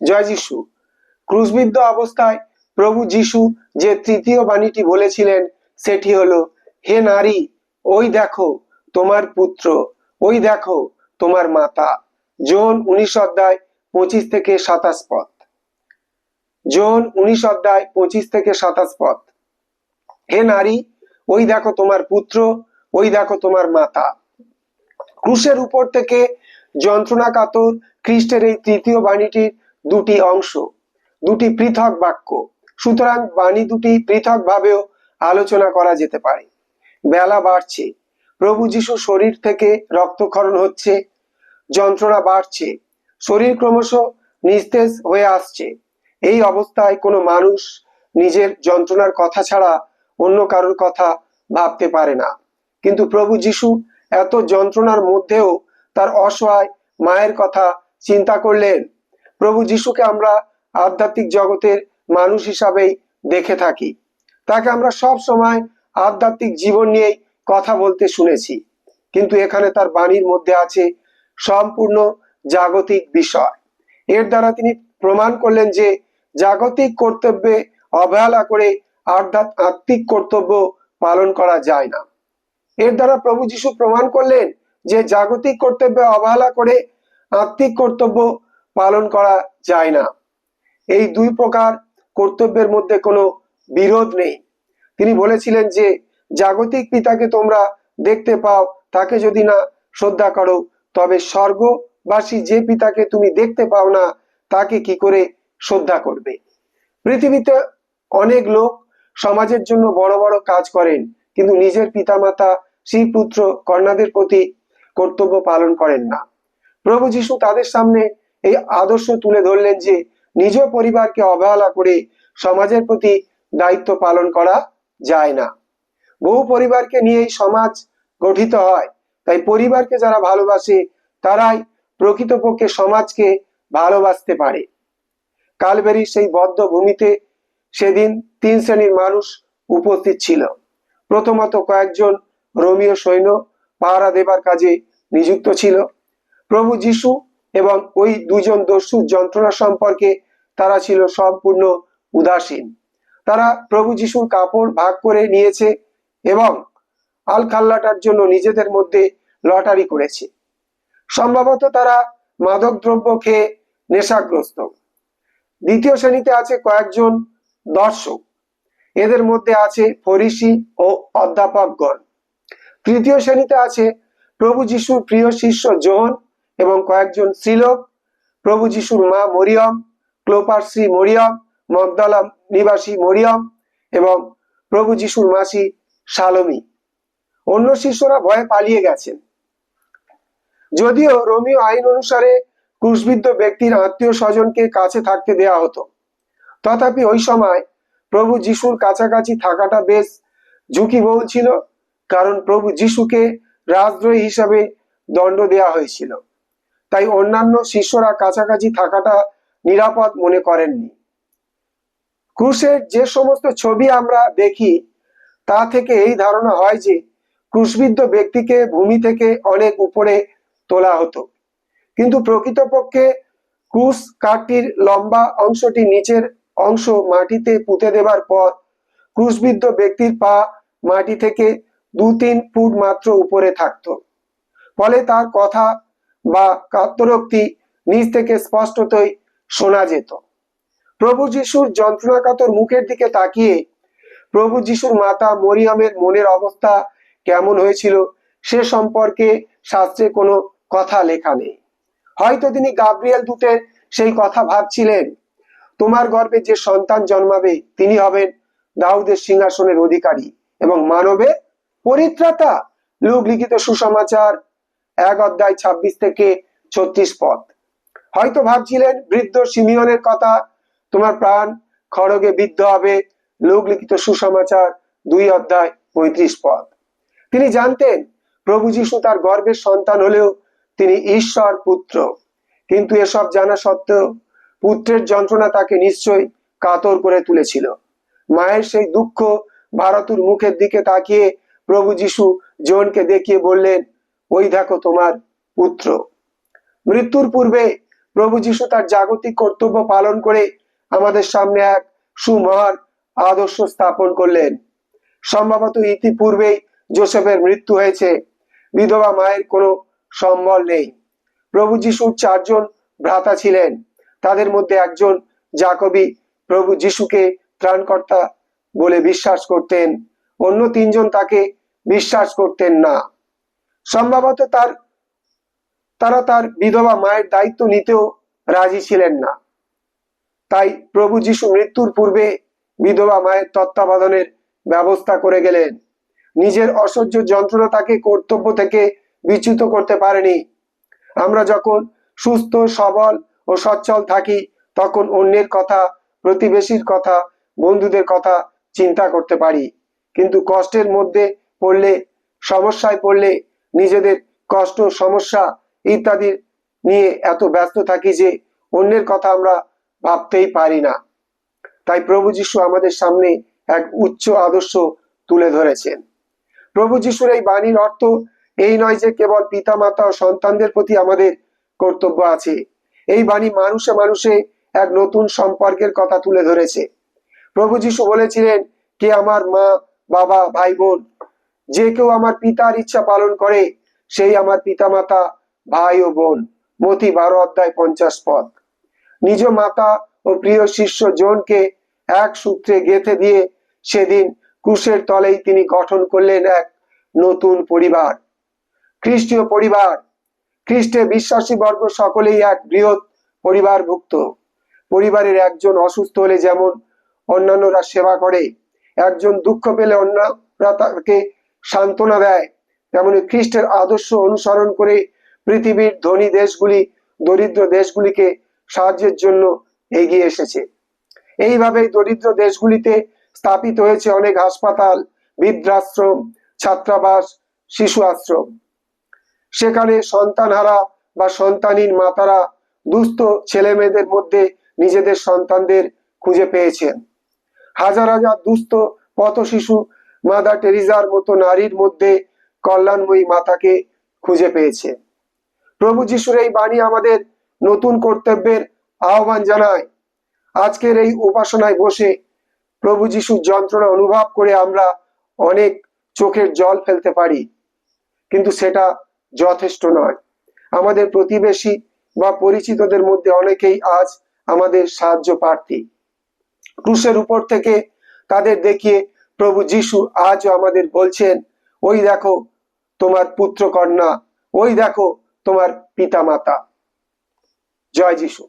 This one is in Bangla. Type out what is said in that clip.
জয় যিশু। ক্রুশবিদ্ধ অবস্থায় প্রভু যিশু যে তৃতীয় বাণীটি বলেছিলেন, সেটি হলো, হে নারী, ওই দেখো তোমার পুত্র, ওই দেখো তোমার মাতা। জোন উনিশ অধ্যায় পঁচিশ থেকে সাতাশ পথ। জোন উনিশ অধ্যায় পঁচিশ থেকে সাতাশ পথ। হে নারী, ওই দেখো তোমার পুত্র, ওই দেখো তোমার মাতা। ক্রুশের উপর থেকে যন্ত্রণা কাতর খ্রিস্টের এই তৃতীয় বাণীটির দুটি অংশ, দুটি পৃথক বাক্য। সুতরাং বাণী দুটি পৃথক ভাবেও আলোচনা করা যেতে পারে। বেলা বাড়ছে। প্রভু যিশু শরীর থেকে রক্তক্ষরণ হচ্ছে। যন্ত্রণা বাড়ছে। শরীর ক্রমশ নিস্তেজ হয়ে আসছে। এই অবস্থায় কোনো মানুষ নিজের যন্ত্রণার কথা ছাড়া অন্য কারোর কথা ভাবতে পারে না। কিন্তু প্রভু যিশু এত যন্ত্রণার মধ্যেও তার অসহায় মায়ের কথা চিন্তা করলেন। প্রভু যিশুকে আমরা আধ্যাত্মিক জগতের মানুষ হিসাবেই দেখে থাকি। তাকে আমরা সব সময় আধ্যাত্মিক জীবন নিয়েই কথা বলতে শুনেছি। কিন্তু এখানে তার বাণীর মধ্যে আছে সম্পূর্ণ জাগতিক বিষয়। এর দ্বারা তিনি প্রমাণ করলেন যে জাগতিক কর্তব্যে অবহেলা করে আধ্যাত্ম আত্মিক কর্তব্য পালন করা যায় না। এর দ্বারা প্রভু যিশু প্রমাণ করলেন যে জাগতিক কর্তব্যে অবহেলা করে আত্মিক কর্তব্য পালন করা যায় না। এই দুই প্রকার কর্তব্যের মধ্যে কোনো বিরোধ নেই। তিনি বলেছিলেন যে, জাগতিক পিতাকে তোমরা দেখতে পাও, তাকে যদি না শ্রদ্ধা করো, তবে স্বর্গবাসী যে পিতাকে তুমি দেখতে পাও না, তাকে কি করে শ্রদ্ধা করবে? পৃথিবীতে অনেক লোক সমাজের জন্য বড় বড় কাজ করেন, কিন্তু নিজের পিতামাতা শ্রী পুত্র কন্যাদের প্রতি কর্তব্য পালন করেন না। প্রভু যিশু তাদের সামনে এই আদর্শ তুলে ধরলেন যে নিজ পরিবারকে অবহেলা করে সমাজের প্রতি দায়িত্ব পালন করা যায় না। বহু পরিবারকে নিয়েই সমাজ গঠিত হয়। তাই পরিবারকে যারা ভালোবাসে, তারাই প্রকৃতপক্ষে সমাজকে ভালোবাসতে পারে। কালবেরির সেই বদ্ধ ভূমিতে সেদিন তিন শ্রেণির মানুষ উপস্থিত ছিল। প্রথমত কয়েকজন রোমীয় সৈন্য পাহারা দেবার কাজে নিযুক্ত ছিল। প্রভু যিশু এবং ওই দুজন দস্যু যন্ত্রণা সম্পর্কে তারা ছিল সম্পূর্ণ উদাসীন। তারা প্রভু যিশুর কাপড় ভাগ করে নিয়েছে এবং আল খাল্লাটার জন্য নিজেদের মধ্যে লটারি করেছে। সম্ভবত তারা মাদক দ্রব্য খেয়ে নেশাগ্রস্ত। দ্বিতীয় শ্রেণীতে আছে কয়েকজন দর্শক। এদের মধ্যে আছে ফরিসি ও অধ্যাপকগণ। তৃতীয় শ্রেণীতে আছে প্রভু যিশুর প্রিয় শিষ্য জোহন এবং কয়েকজন স্ত্রীলোক প্রভু যিশুর মা মরিয়ম, ক্লোপার শ্রী মরিয়ম, মগদালা নিবাসী মরিয়ম এবং প্রভু যিশুর মাসি সালমি অন্য শিষ্যরা ভয়ে পালিয়ে গেছেন। যদিও রোমিও আইন অনুসারে ক্রুশবিদ্ধ ব্যক্তির আত্মীয় স্বজনকে কাছে থাকতে দেয়া হতো, তথাপি ওই সময় প্রভু যিশুর কাছাকাছি থাকাটা বেশ ঝুঁকিবহুল ছিল, কারণ প্রভু যিশুকে রাজদ্রোহী হিসাবে দণ্ড দেয়া হয়েছিল। তাই অন্যান্য শিষ্যরা কাছাকাছি থাকাটা নিরাপদ মনে করেননি। ক্রুশের যে সমস্ত ছবি আমরা দেখি, তা থেকে এই ধারণা হয় যে ক্রুশবিদ্ধ ব্যক্তিকে ভূমি থেকে অনেক উপরে তোলা হতো। কিন্তু প্রকৃতপক্ষে ক্রুশ কাঠটির লম্বা অংশটি নিচের অংশ মাটিতে পুঁতে দেবার পর ক্রুশবিদ্ধ ব্যক্তির পা মাটি থেকে দু তিন ফুট মাত্র উপরে থাকতো। ফলে তার কথা বা কাত্তরোক্তি নিচ থেকে স্পষ্টতই শোনা যেত। প্রভু যিশুর যন্ত্রণাকাতর মুখের দিকে তাকিয়ে প্রভু যিশুর মাতা মরিয়মের মনের অবস্থা কেমন হয়েছিল সে সম্পর্কে শাস্ত্রে কোনো কথা লেখা নেই। হয়তো তিনি গাব্রিয়েল দূতের সেই কথা ভাবছিলেন, তোমার গর্ভে যে সন্তান জন্মাবে, তিনি হবেন দাউদের সিংহাসনের অধিকারী এবং মানবের পরিত্রাতা। লোক লিখিত সুসমাচার এক অধ্যায় ছাব্বিশ থেকে ছত্রিশ পদ। হয়তো ভাবছিলেন, বৃদ্ধ সিমিয়নের কথা, তোমার প্রাণ খড়গে বিদ্ধ হবে, লোক লিখিত সুসমাচার, দুই অধ্যায় পঁয়ত্রিশ পদ। তিনি জানতেন, প্রভু যিশু তার গর্ভের সন্তান হলেও তিনি ঈশ্বর পুত্র। কিন্তু এসব জানা সত্ত্বেও পুত্রের যন্ত্রণা তাকে নিশ্চয় কাতর করে তুলেছিল। মায়ের সেই দুঃখ ভারতুর মুখের দিকে তাকিয়ে প্রভু যিশু জনকে দেখিয়ে বললেন ওই দেখো তোমার পুত্র। মৃত্যুর পূর্বে প্রভু যিশু তার জাগতিক কর্তব্য পালন করে আমাদের সামনে এক সুমহান আদর্শ স্থাপন করলেন। সম্ভবত ইতিপূর্বেই জোসেফের মৃত্যু হয়েছে। বিধবা মায়ের কোনো সম্বল নেই। প্রভু যিশুর চারজন ভ্রাতা ছিলেন। তাদের মধ্যে একজন জাকবি প্রভু যিশুকে ত্রাণকর্তা বলে বিশ্বাস করতেন। অন্য তিনজন তাকে বিশ্বাস করতেন না। সম্ভবত তার, তারা তার বিধবা মায়ের দায়িত্ব নিতেও রাজি ছিলেন না। তাই প্রভু যিশু মৃত্যুর পূর্বে বিধবা মায়ের তত্ত্বাবধানের ব্যবস্থা করে গেলেন। নিজের অসহ্য যন্ত্রণা তাকে কর্তব্য থেকে বিচ্যুত করতে পারেনি। আমরা যখন সুস্থ, সবল ও সচ্ছল থাকি, তখন অন্যের কথা, প্রতিবেশীর কথা, বন্ধুদের কথা চিন্তা করতে পারি। কিন্তু কষ্টের মধ্যে পড়লে, সমস্যায় পড়লে নিজেদের কষ্ট, সমস্যা ইত্যাদি নিয়ে এত ব্যস্ত থাকি যে অন্যের কথা আমরা ভাবতেই পারি না। তাই প্রভু যিশু আমাদের সামনে এক উচ্চ আদর্শ তুলে ধরেছেন। প্রভু যিশুর এই বাণীর অর্থ এই নয় যে কেবল পিতা মাতা ও সন্তানদের প্রতি আমাদের কর্তব্য আছে। এই বাণী মানুষে মানুষে এক নতুন সম্পর্কের কথা তুলে ধরেছে। প্রভু যিশু বলেছিলেন, কে আমার মা, বাবা, ভাই, বোন যে কেউ আমার পিতার ইচ্ছা পালন করে, সেই আমার পিতামাতা ভাই ও বোন, মতি বারো অধ্যায় পঞ্চাশ পদ। নিজ মাতা ও প্রিয় শিষ্য জনকে এক সূত্রে গেঁথে দিয়ে সেদিন ক্রুশের তলেই তিনি গঠন করলেন এক নতুন পরিবার। খ্রিস্টীয় পরিবার। খ্রিস্টে বিশ্বাসী বর্গ সকলেই এক বৃহৎ পরিবারভুক্ত। পরিবারের একজন অসুস্থ হলে যেমন অন্যান্যরা সেবা করে, একজন দুঃখ পেলে অন্যরা তাকে সান্ত্বনা দেয়। তেমনি খ্রিস্টের আদর্শ অনুসরণ করে পৃথিবীর ধনী দেশগুলি, দরিদ্র দেশগুলিকে সাহায্যের জন্য এগিয়ে এসেছে। এইভাবেই দরিদ্র দেশগুলিতে স্থাপিত হয়েছে অনেক হাসপাতাল, বৃদ্ধাশ্রম, ছাত্রাবাস শিশু আশ্রম সেখানে সন্তানহারা বা সন্তানহীন মাতারা দুস্থ ছেলে মেয়েদের মধ্যে নিজেদের সন্তানদের খুঁজে পেয়েছেন। হাজার হাজার দুস্থ পথ শিশু মাদার টেরিজার মতো নারীর মধ্যে কল্যাণময়ী মাতাকে খুঁজে পেয়েছে। প্রভু যিশুর এই বাণী আমাদের নতুন কর্তব্যের আহ্বান জানায়। আজকের এই উপাসনায় বসে প্রভু যিশুর যন্ত্রণা অনুভব করে আমরা অনেক চোখের জল ফেলতে পারি, কিন্তু সেটা যথেষ্ট নয়। আমাদের প্রতিবেশী বা পরিচিতদের মধ্যে অনেকেই আজ আমাদের সাহায্য প্রার্থী। ক্রুশের উপর থেকে তাদের দেখিয়ে প্রভু যিশু আজও আমাদের বলছেন, ওই দেখো তোমার পুত্র কন্যা ওই দেখো তোমার পিতা মাতা জয় যিশু।